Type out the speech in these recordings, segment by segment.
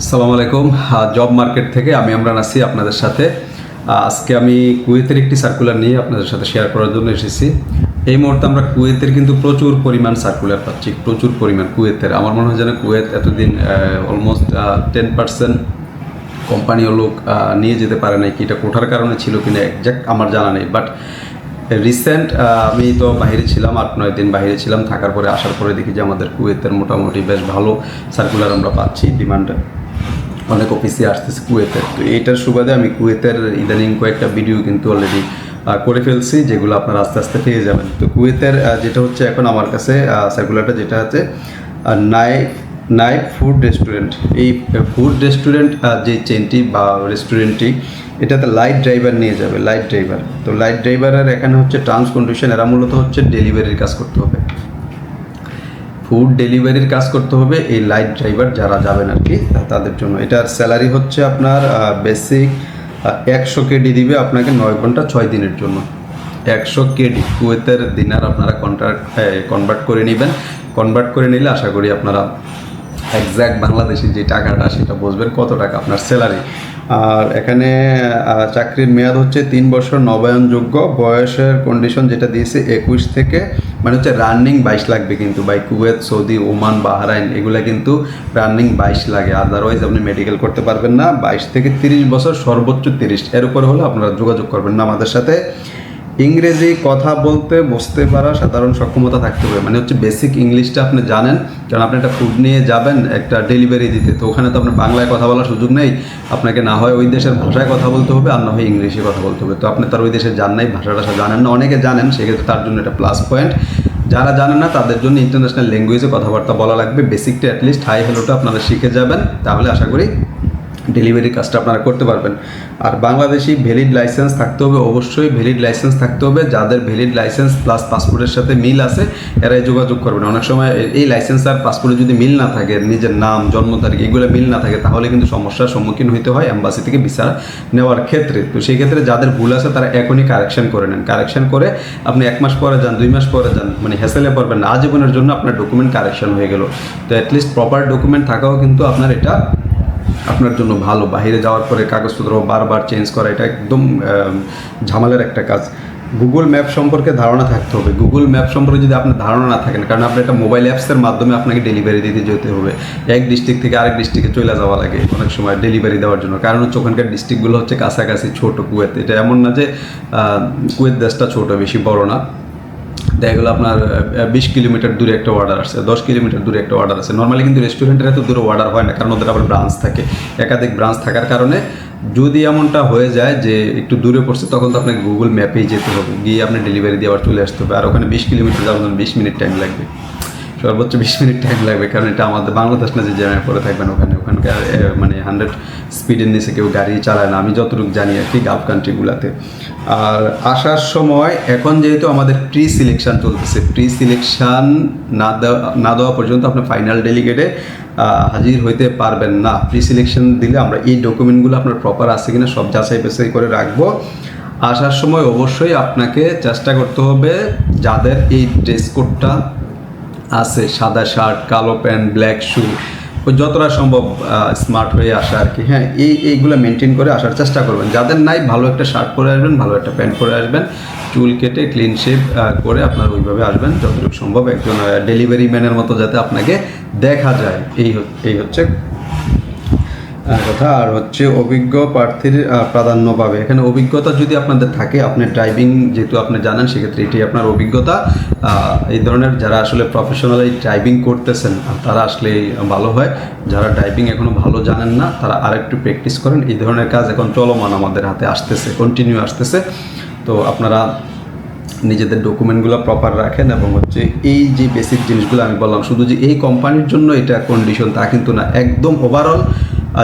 আসসালামু আলাইকুম। Job market থেকে আমি আমরা আছি আপনাদের সাথে। আজকে আমি কুয়েতের একটি সার্কুলার নিয়ে আপনাদের সাথে শেয়ার করার জন্য এসেছি। এই মুহূর্তে আমরা কুয়েতের কিন্তু প্রচুর পরিমাণ সার্কুলার পাচ্ছি, প্রচুর পরিমাণ কুয়েতের। আমার মনে হয় যেন কুয়েত এতদিন অলমোস্ট টেন পার্সেন্ট কোম্পানিও লোক নিয়ে যেতে পারে নাই কি, এটা কোঠার কারণে ছিল কিনা একজ্যাক্ট আমার জানা নেই। বাট রিসেন্ট আমি তো বাহিরে ছিলাম, আট নয় দিন বাইরে ছিলাম, থাকার পরে, আসার পরে দেখি যে আমাদের কুয়েতের মোটামুটি বেশ ভালো সার্কুলার আমরা পাচ্ছি ডিমান্ড অনেক অফিসে আসতেছে কুয়েতের। তো এটার সুবাদে আমি কুয়েতের ইদানিং কয়েকটা ভিডিও কিন্তু অলরেডি করে ফেলছি, যেগুলো আপনারা আস্তে আস্তে পেয়ে যাবেন। তো কুয়েতের যেটা হচ্ছে এখন আমার কাছে সার্কুলারটা যেটা আছে নাইফ নাইফ ফুড রেস্টুরেন্ট এই ফুড রেস্টুরেন্ট যে চেনটি বা রেস্টুরেন্টটি এটাতে লাইট ড্রাইভার নিয়ে যাবে লাইট ড্রাইভার তো লাইট ড্রাইভারের এখানে হচ্ছে ট্রান্স কন্ডিশন এরা মূলত হচ্ছে ডেলিভারির কাজ করতে হবে। ফুড ডেলিভারির কাজ করতে হবে, এই লাইট ড্রাইভার যারা যাবেন আর কি তাদের জন্য। এটার স্যালারি হচ্ছে আপনার বেসিক একশো কেডি দিবে আপনাকে নয় ঘণ্টা ছয় দিনের জন্য। একশো কেডি কুয়েতের দিনার আপনারা কন্ট্রাক্ট কনভার্ট করে নেবেন। কনভার্ট করে নিলে আশা করি আপনারা একজ্যাক্ট বাংলাদেশি যে টাকাটা সেটা বুঝবেন, কত টাকা আপনার স্যালারি আর এখানে চাকরির মেয়াদ হচ্ছে তিন বছর নবায়নযোগ্য। বয়সের কন্ডিশন যেটা দিয়েছে একুশ থেকে মানে হচ্ছে রানিং বাইশ লাগবে কিন্তু। By Kuwait Saudi Oman Bahrain এগুলো কিন্তু রানিং বাইশ লাগে। আদারওয়াইজ আপনি মেডিকেল করতে পারবেন না। বাইশ থেকে তিরিশ বছর সর্বোচ্চ তিরিশ। এর উপরে হলে আপনারা যোগাযোগ করবেন না আমাদের সাথে। ইংরেজি কথা বলতে বুঝতে পারা সাধারণ সক্ষমতা থাকতে হবে। মানে হচ্ছে বেসিক ইংলিশটা আপনি জানেন, কারণ আপনি একটা ফুড নিয়ে যাবেন, একটা ডেলিভারি দিতে। তো ওখানে তো আপনার বাংলায় কথা বলার সুযোগ নেই। আপনাকে না হয় ওই দেশের ভাষায় কথা বলতে হবে, আর না হয় ইংলিশে কথা বলতে হবে। তো আপনি তার ওই দেশে যান নাই ভাষা টাষা জানেন না। অনেকে জানেন, সেক্ষেত্রে তার জন্য একটা প্লাস পয়েন্ট যারা জানেন না, তাদের জন্য ইন্টারন্যাশনাল ল্যাঙ্গুয়েজে কথাবার্তা বলা লাগবে। বেসিকটা অ্যাটলিস্ট হাই হ্যালোটা আপনারা শিখে যাবেন। তাহলে আশা করি ডেলিভারি কাজটা আপনারা করতে পারবেন। আর বাংলাদেশি ভ্যালিড লাইসেন্স থাকতে হবে, অবশ্যই ভ্যালিড লাইসেন্স থাকতে হবে। যাদের ভ্যালিড লাইসেন্স প্লাস পাসপোর্টের সাথে মিল আছে, এরাই যোগাযোগ করবেন। অনেক সময় এই লাইসেন্স আর পাসপোর্টে যদি মিল না থাকে, নিজের নাম, জন্ম তারিখ এগুলো মিল না থাকে, তাহলে কিন্তু সমস্যার সম্মুখীন হইতে হয় অ্যাম্বাসি থেকে ভিসা নেওয়ার ক্ষেত্রে। তো সেই ক্ষেত্রে যাদের ভুল আছে, তারা এখনই কারেকশন করে নেন। কারেকশন করে আপনি এক মাস পরে যান, দুই মাস পরে যান মানে হেসেলে পড়বেন আজীবনের জন্য আপনার ডকুমেন্ট কারেকশন হয়ে গেল। তো অ্যাটলিস্ট প্রপার ডকুমেন্ট থাকাও কিন্তু আপনার এটা আপনার জন্য ভালো। বাইরে যাওয়ার পরে কাগজপত্র বারবার চেঞ্জ করা, এটা একদম ঝামেলার একটা কাজ। গুগল ম্যাপ সম্পর্কে ধারণা থাকতে হবে। গুগল ম্যাপ সম্পর্কে যদি আপনার ধারণা না থাকেন কারণ আপনার একটা মোবাইল অ্যাপসের মাধ্যমে আপনাকে ডেলিভারি দিতে যেতে হবে। এক ডিস্ট্রিক্ট থেকে আরেক ডিস্ট্রিক্টে চলে যাওয়া লাগে অনেক সময় ডেলিভারি দেওয়ার জন্য। কারণ হচ্ছে ওখানকার ডিস্ট্রিক্টগুলো হচ্ছে কাছাকাছি, ছোট কুয়েত। এটা এমন না যে কুয়েত দেশটা ছোট, বেশি বড় না। দেখা গেলো আপনার বিশ কিলোমিটার দূরে একটা অর্ডার আছে দশ কিলোমিটার দূরে একটা অর্ডার আছে নর্মালি কিন্তু রেস্টুরেন্টের এত দূরে অর্ডার হয় না, কারণ ওদের আবার ব্রাঞ্চ থাকে। একাধিক ব্রাঞ্চ থাকার কারণে যদি এমনটা হয়ে যায় যে একটু দূরে পড়ছে, তখন তো আপনাকে গুগল ম্যাপেই যেতে হবে। গিয়ে আপনি ডেলিভারি দিয়ে আবার চলে আসতে হবে। আর ওখানে বিশ কিলোমিটার যাওয়ার জন্য বিশ মিনিট টাইম লাগবে। সর্বোচ্চ বিশ মিনিট টাইম লাগবে, কারণ এটা আমাদের বাংলাদেশ না যে জ্যামে পড়ে থাকবেন ওখানে। ওখানকার মানে হান্ড্রেড স্পিডের নিচে কেউ গাড়ি চালায় না। আমি যতটুকু জানি আর কি গালফ কান্ট্রিগুলোতে আর আসার সময় এখন যেহেতু আমাদের প্রি সিলেকশন চলতেছে প্রি সিলেকশান না দেওয়া না দেওয়া পর্যন্ত আপনি ফাইনাল ডেলিগেটে হাজির হইতে পারবেন না। প্রি সিলেকশন দিলে আমরা এই ডকুমেন্টগুলো আপনার প্রপার আছে কিনা সব যাচাই বাছাই করে রাখব। আসার সময় অবশ্যই আপনাকে চেষ্টা করতে হবে যাদের এই ড্রেস কোডটা আছে, সাদা শার্ট কালো প্যান্ট ব্ল্যাক শু যতটা সম্ভব স্মার্ট হয়ে আসা আর কি। হ্যাঁ এই, এইগুলো মেনটেন করে আসার চেষ্টা করবেন। যাদের নাই, ভালো একটা শার্ট পরে আসবেন, ভালো একটা প্যান্ট পরে আসবেন। চুল কেটে ক্লিন শেপ করে আপনার ওইভাবে আসবেন যতটুকু সম্ভব। একজন ডেলিভারি ম্যানের মতো যাতে আপনাকে দেখা যায়। এই এই হচ্ছে কথা, আর হচ্ছে অভিজ্ঞ প্রার্থীর প্রাধান্য পাবে। এখানে অভিজ্ঞতা যদি আপনাদের থাকে, আপনি ড্রাইভিং যেহেতু আপনি জানেন, সেক্ষেত্রে এটি আপনার অভিজ্ঞতা। এই ধরনের যারা আসলে প্রফেশনালি ড্রাইভিং করতেছেন তারা আসলে ভালো হয়। যারা ড্রাইভিং এখনও ভালো জানেন না, তারা আরেকটু প্র্যাকটিস করেন। এই ধরনের কাজ এখন চলমান আমাদের হাতে আসতেছে কন্টিনিউ আসতেছে। তো আপনারা নিজেদের ডকুমেন্টগুলো প্রপার রাখেন এবং হচ্ছে এই যে বেসিক জিনিসগুলো আমি বললাম, শুধু যে এই কোম্পানির জন্য এটা কন্ডিশন তা কিন্তু না, একদম ওভারঅল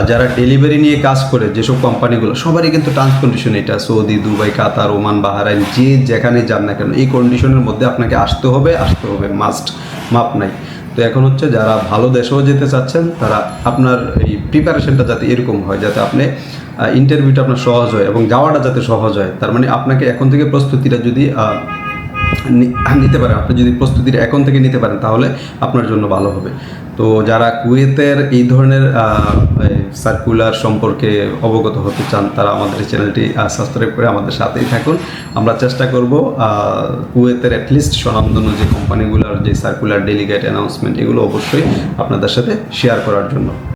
যারা ডেলিভারি নিয়ে কাজ করে, যেসব কোম্পানিগুলো সবারই কিন্তু টার্মস কন্ডিশন এটা। Saudi, Dubai, Qatar, Oman, Bahrain, যে যেখানে যান না কেন, এই কন্ডিশনের মধ্যে আপনাকে আসতে হবে আসতে হবে। মাস্ট মাপ নাই। তো এখন হচ্ছে যারা ভালো দেশেও যেতে চাচ্ছেন, তারা আপনার এই প্রিপারেশনটা যাতে এরকম হয়, যাতে আপনি ইন্টারভিউটা আপনার সহজ হয় এবং যাওয়াটা যাতে সহজ হয়। তার মানে আপনাকে এখন থেকে প্রস্তুতিটা যদি নিতে পারেন, আপনি যদি প্রস্তুতিটা এখন থেকে নিতে পারেন, তাহলে আপনার জন্য ভালো হবে। তো যারা কুয়েতের এই ধরনের সার্কুলার সম্পর্কে অবগত হতে চান, তারা আমাদের চ্যানেলটি সাবস্ক্রাইব করে আমাদের সাথেই থাকুন। আমরা চেষ্টা করব কুয়েতের অ্যাটলিস্ট স্বনামধন্য যে কোম্পানিগুলোর যে সার্কুলার ডেলিগেট অ্যানাউন্সমেন্ট এগুলো অবশ্যই আপনাদের সাথে শেয়ার করার জন্য।